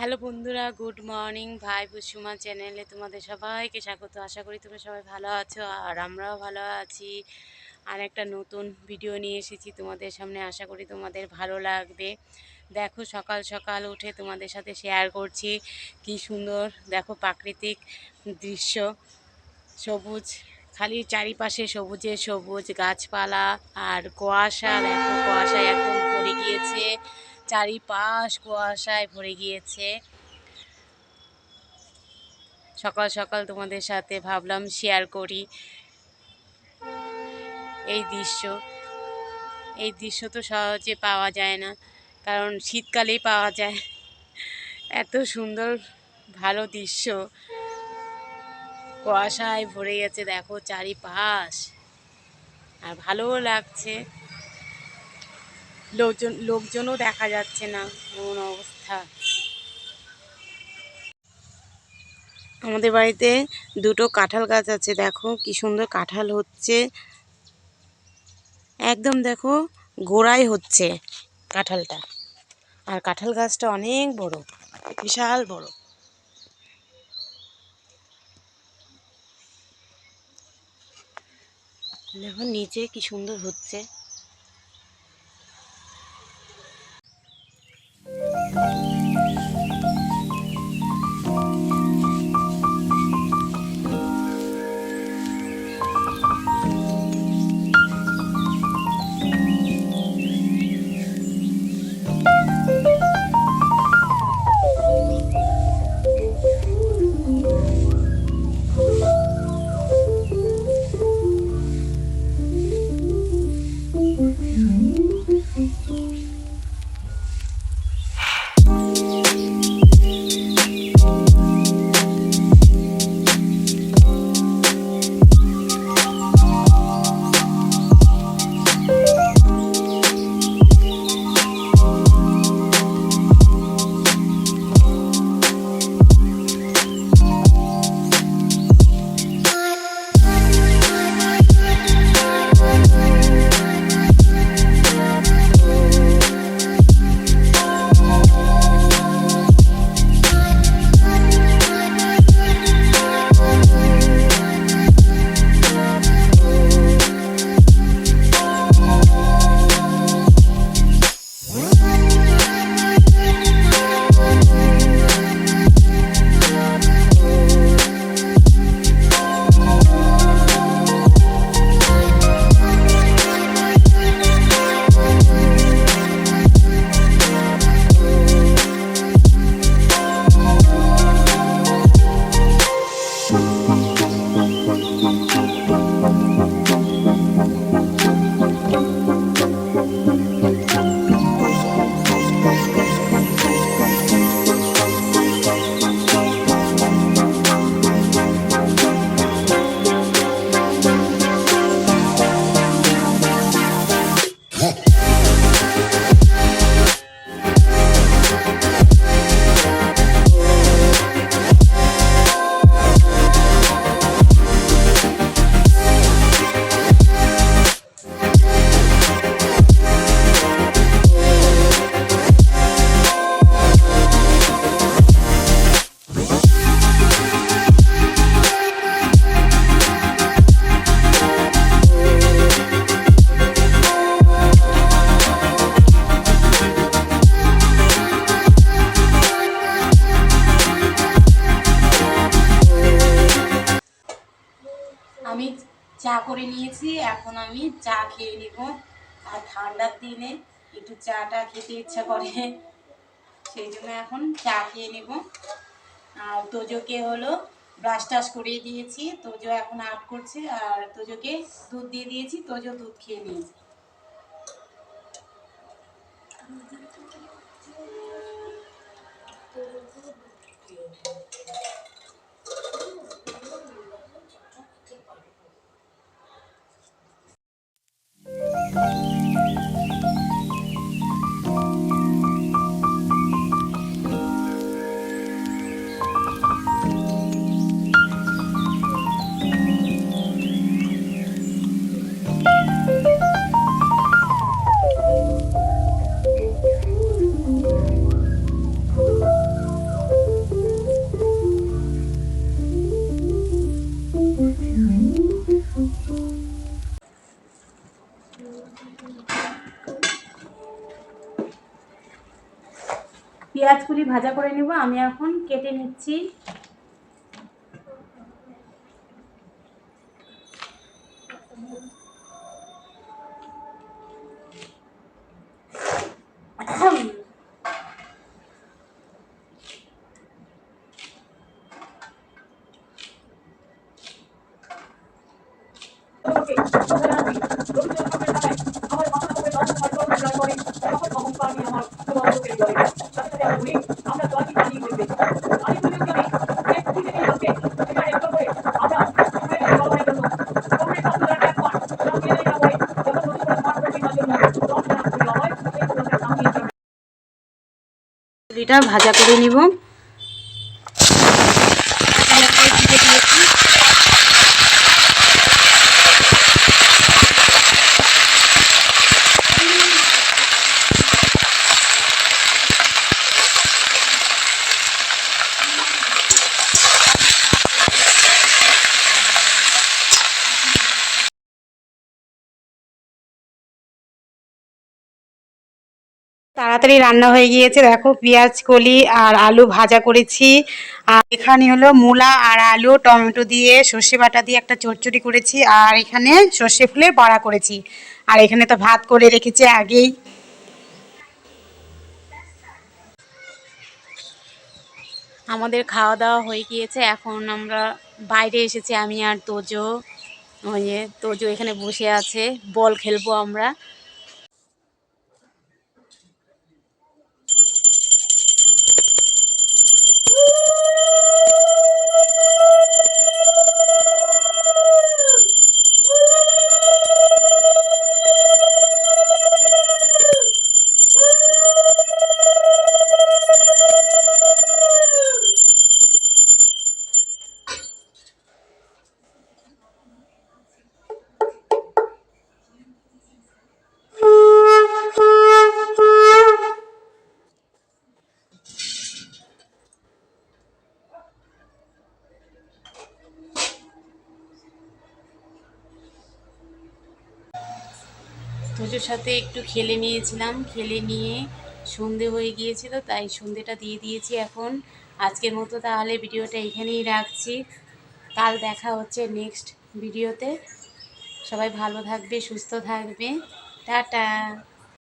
Hello বন্ধুরা, good morning ভাই বুসুমা চ্যানেলে তোমাদের সবাইকে স্বাগত। আশা করি তোমরা সবাই ভালো আছো আর আমরাও ভালো আছি। আর একটা নতুন ভিডিও নিয়ে এসেছি তোমাদের সামনে, আশা করি তোমাদের ভালো লাগবে। দেখো সকাল সকাল উঠে তোমাদের সাথে শেয়ার করছি কি সুন্দর, দেখো প্রাকৃতিক দৃশ্য। সবুজ, খালি চারিপাশে সবুজে সবুজ গাছপালা আর কুয়াশা, দেখো কুয়াশায় একদম ভরে গিয়েছে। চারিপাশ কুয়াশায় ভরে গিয়েছে। সকাল সকাল তোমাদের সাথে ভাবলাম শেয়ার করি। এই দৃশ্য এই দৃশ্য তো সহজে পাওয়া যায় না, কারণ শীতকালেই পাওয়া যায়। এত সুন্দর, ভালো দৃশ্য। কুয়াশায় ভরে গেছে, দেখো চারিপাশ। আর ভালোও লাগছে। লোকজন, লোকজনও দেখা যাচ্ছে না, এমন অবস্থা। আমাদের বাড়িতে দুটো কাঁঠাল গাছ আছে, দেখো কি সুন্দর কাঁঠাল হচ্ছে। একদম দেখো গোড়ায় হচ্ছে কাঁঠালটা। আর কাঁঠাল গাছটা অনেক বড়, বিশাল বড়। দেখো নিচে কি সুন্দর হচ্ছে। চা করে নিয়েছি, এখন আমি চা খেয়ে নেব। আর ঠান্ডার দিনে একটু চাটা খেতে ইচ্ছা করে, সেই জন্য এখন চা খেয়ে নেব। আর তোজোকে হলো ব্রাশ টাশ করিয়ে দিয়েছি, তোজো এখন আর্ট করছে, আর তোজোকে দুধ দিয়ে দিয়েছি, তোজো দুধ খেয়ে নিয়েছে। পেঁয়াজগুলি ভাজা করে নিব। আমি এখন কেটে নিচ্ছি। এটা ভাজা করে নিব। তাড়াতাড়ি রান্না হয়ে গিয়েছে। দেখো, পেঁয়াজ, কলি আর আলু ভাজা করেছি। আর এখানে হলো মূলা আর আলু, টমেটো দিয়ে সর্ষে বাটা দিয়ে একটা চচ্চড়ি করেছি। আর এখানে সর্ষে ফুলের বড়া করেছি। আর এখানে তো ভাত করে রেখেছি আগেই। আমাদের খাওয়া দাওয়া হয়ে গিয়েছে। এখন আমরা বাইরে এসেছি, আমি আর তোজো। ওই তোজো এখানে বসে আছে। বল খেলব আমরা। তোজোর সাথে একটু খেলে নিয়েছিলাম, খেলে নিয়ে সন্ধে হয়ে গিয়েছিল, তাই সন্ধেটা দিয়ে দিয়েছি এখন। আজকের মতো তাহলে ভিডিওটা এখানেই রাখছি। কাল দেখা হচ্ছে নেক্সট ভিডিওতে। সবাই ভালো থাকবে, সুস্থ থাকবে। টাটা।